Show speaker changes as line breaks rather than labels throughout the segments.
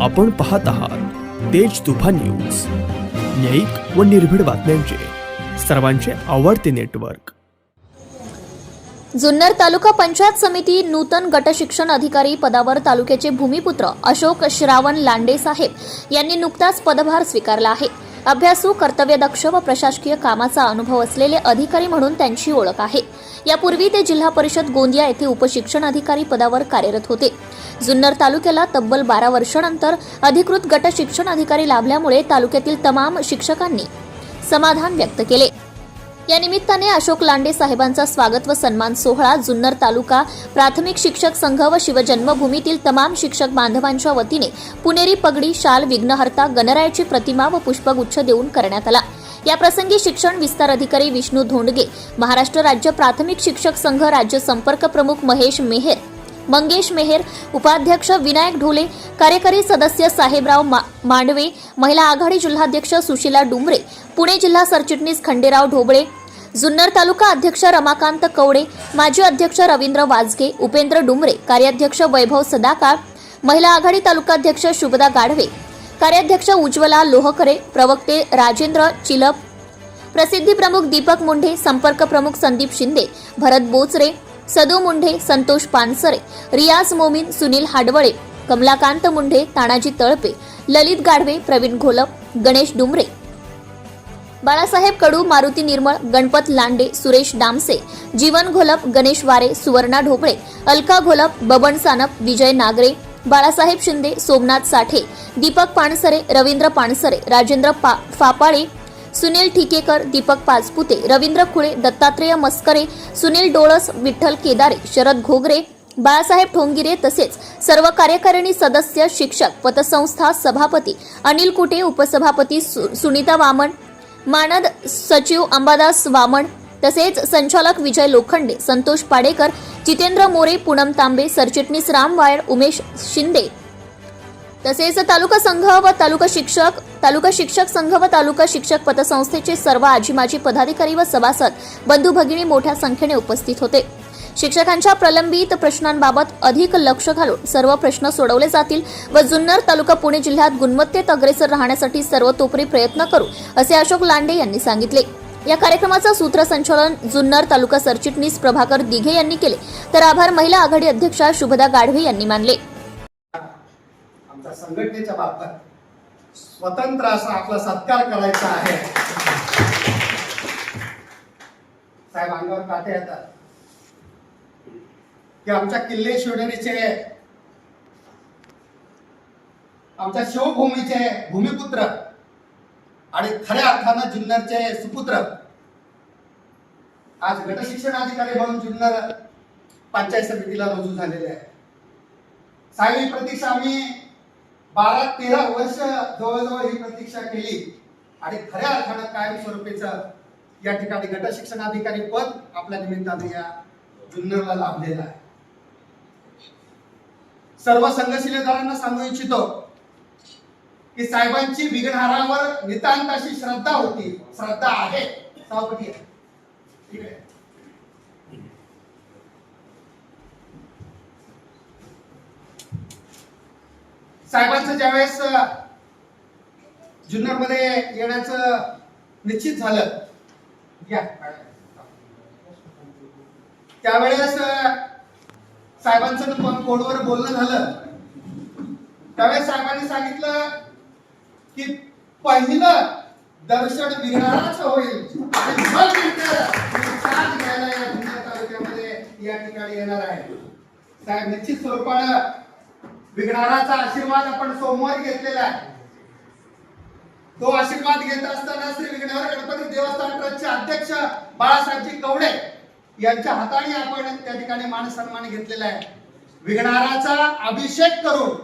आपण पाहत आहात तेज तुफान न्यूज. न्यायिक व निर्भीड बातम्यांचे. सर्वांचे आवडते नेटवर्क.
जुन्नर तालुका पंचायत समिती नूतन गटशिक्षण अधिकारी पदावर तालुक्याचे भूमिपुत्र अशोक श्रावण लांडे साहेब यांनी नुकताच पदभार स्वीकारला आहे. अभ्यासू कर्तव्यदक्ष व प्रशासकीय कामाचा अनुभव असलेले अधिकारी म्हणून त्यांची ओळख आहे. यापूर्वी ते जिल्हा परिषद गोंदिया येथे उपशिक्षण अधिकारी पदावर कार्यरत होते. जुन्नर तालुक्याला तब्बल बारा वर्षानंतर अधिकृत गट शिक्षण अधिकारी लाभल्यामुळे तालुक्यातील तमाम शिक्षकांनी समाधान व्यक्त केले. या निमित्ताने अशोक लांडे साहेबांचा स्वागत व सन्मान सोहळा जुन्नर तालुका प्राथमिक शिक्षक संघ व शिवजन्मभूमीतील तमाम शिक्षक बांधवांच्या वतीने पुणेरी पगडी शाल विघ्नहर्ता गणरायाची प्रतिमा व पुष्पगुच्छ देऊन करण्यात आला. याप्रसंगी शिक्षण विस्तार अधिकारी विष्णू धोंडगे महाराष्ट्र राज्य प्राथमिक शिक्षक संघ राज्य संपर्क प्रमुख महेश मेहेर मंगेश मेहेर उपाध्यक्ष विनायक ढोले कार्यकारी सदस्य साहेबराव मा- मांडवे महिला आघाडी जिल्हाध्यक्ष सुशीला डुमरे पुणे जिल्हा सरचिटणीस खंडेराव ढोबळे जुन्नर तालुका अध्यक्ष रमाकांत कवडे माजी अध्यक्ष रवींद्र वाजगे उपेंद्र डुमरे कार्याध्यक्ष वैभव सदाकाळ महिला आघाडी तालुकाध्यक्ष शुभदा गाढवे कार्याध्यक्ष उज्ज्वला लोहकरे प्रवक्ते राजेंद्र चिलप प्रसिद्धी प्रमुख दीपक मुंढे संपर्क प्रमुख संदीप शिंदे भरत बोचरे सदू मुंढे संतोष पानसरे रियाज मोमीन सुनील हाडवळे कमलाकांत मुंढे तानाजी तळपे ललित गाढवे प्रवीण घोलप गणेश डुमरे. बाळासाहेब कडू मारुती निर्मळ गणपत लांडे सुरेश डामसे जीवन घोलप गणेश वारे सुवर्णा ढोबळे अलका घोलप बबन सानप विजय नागरे बाळासाहेब शिंदे सोमनाथ साठे दीपक पाणसरे रवींद्र पाणसरे राजेंद्र पा फापाळे सुनील ठिकेकर दीपक पाचपुते रवींद्र खुळे दत्तात्रेय मस्करे सुनील डोळस विठ्ठल केदारे शरद घोगरे बाळासाहेब ठोंगिरे तसेच सर्व कार्यकारिणी सदस्य शिक्षक पतसंस्था सभापती अनिल कुटे उपसभापती सु- सुनीता वामन मानद सचिव अंबादास वामन तसेच संचालक विजय लोखंडे संतोष पाडेकर जितेंद्र मोरे पूनम तांबे सरचिटणीस राम वायर उमेश शिंदे. तसेच तालुका संघ व तालुका शिक्षक तालुका शिक्षक संघ व तालुका शिक्षक पतसंस्थेचे सर्व आजी माजी पदाधिकारी व सभासद बंधू भगिनी मोठ्या संख्येने उपस्थित होते. शिक्षकांच्या प्रलंबित प्रश्नांबाबत अधिक लक्ष घालून सर्व प्रश्न सोडवले जातील व जुन्नर तालुका पुणे जिल्ह्यात गुणवत्तेत अग्रेसर राहण्यासाठी सर्वतोपरी प्रयत्न करू असे अशोक लांडे यांनी सांगितले. या कार्यक्रमाचं सूत्रसंचालन जुन्नर तालुका सरचिटणीस प्रभाकर दिघे यांनी केले. तर आभार महिला आघाडी अध्यक्षा शुभदा गाढवे यांनी मानले.
आमच्या संघटनेच्या बाबतीत स्वतंत्र असा आपला सत्कार करायचा आहे. साहेब अंगावर काटे येतात. की आमच्या किल्ले शिवनेरीचे आमच्या शिवभूमीचे भूमिपुत्र आणि खऱ्या अर्थानं जुन्नरचे सुपुत्र. आज गटशिक्षण अधिकारी म्हणून जुन्नर पंचायत समितीला रुजू झालेले आहे सायली प्रतीक्षा आम्ही बारा तेरा वर्ष जवळजवळ ही प्रतीक्षा केली. आणि खऱ्या अर्थानं कायमस्वरूपीचं या ठिकाणी गट शिक्षण अधिकारी पद आपल्या निमित्ताने या जुन्नरला लाभलेलं आहे. सर्व संघशिलेदारांना सांगू इच्छितो की साहेबांची विघ्नहारावर नितांत अशी श्रद्धा होती. श्रद्धा आहे. सभापती ठीक आहे. साहेबांचं ज्यावेळेस जुन्नरमध्ये येण्याचं निश्चित झालं. या. त्यावेळेस साहेबांचं पण फोनवर बोलणं झालं. त्यावेळेस साहेबांनी सांगितलं की पहिलं दर्शन विघ्नाराचं होईल. आणि मग नंतर घ्यायला या जुन्नर तालुक्यामध्ये या ठिकाणी येणार आहे. साहेब निश्चित स्वरूपानं विघ्नाराचा आशीर्वाद आपण सोमवारी घेतलेला आहे. तो आशीर्वाद घेत असताना श्री विघ्नहर गणपती देवस्थान ट्रस्टचे अध्यक्ष बाळासाहेबजी कवडे यांच्या हाताने आपण त्या ठिकाणी मान सन्मान घेतलेला आहे. विघ्नाराचा अभिषेक करून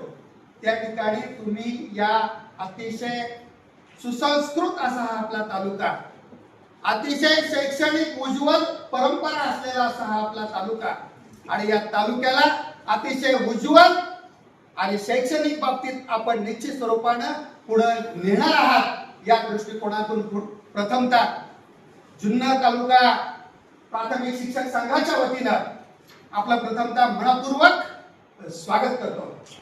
त्या ठिकाणी तुम्ही या अतिशय सुसंस्कृत असा हा आपला तालुका. अतिशय शैक्षणिक उज्ज्वल परंपरा असलेला असा हा आपला तालुका. आणि या तालुक्याला अतिशय उज्ज्वल आणि शैक्षणिक बाबतीत आपण निश्चित स्वरूपानं पुढे नेणार आहात या दृष्टिकोनातून प्रथमता प्रथमतः जुन्नर तालुका प्राथमिक शिक्षक संघाच्या वतीनं आपलं प्रथमता मनपूर्वक स्वागत करतो.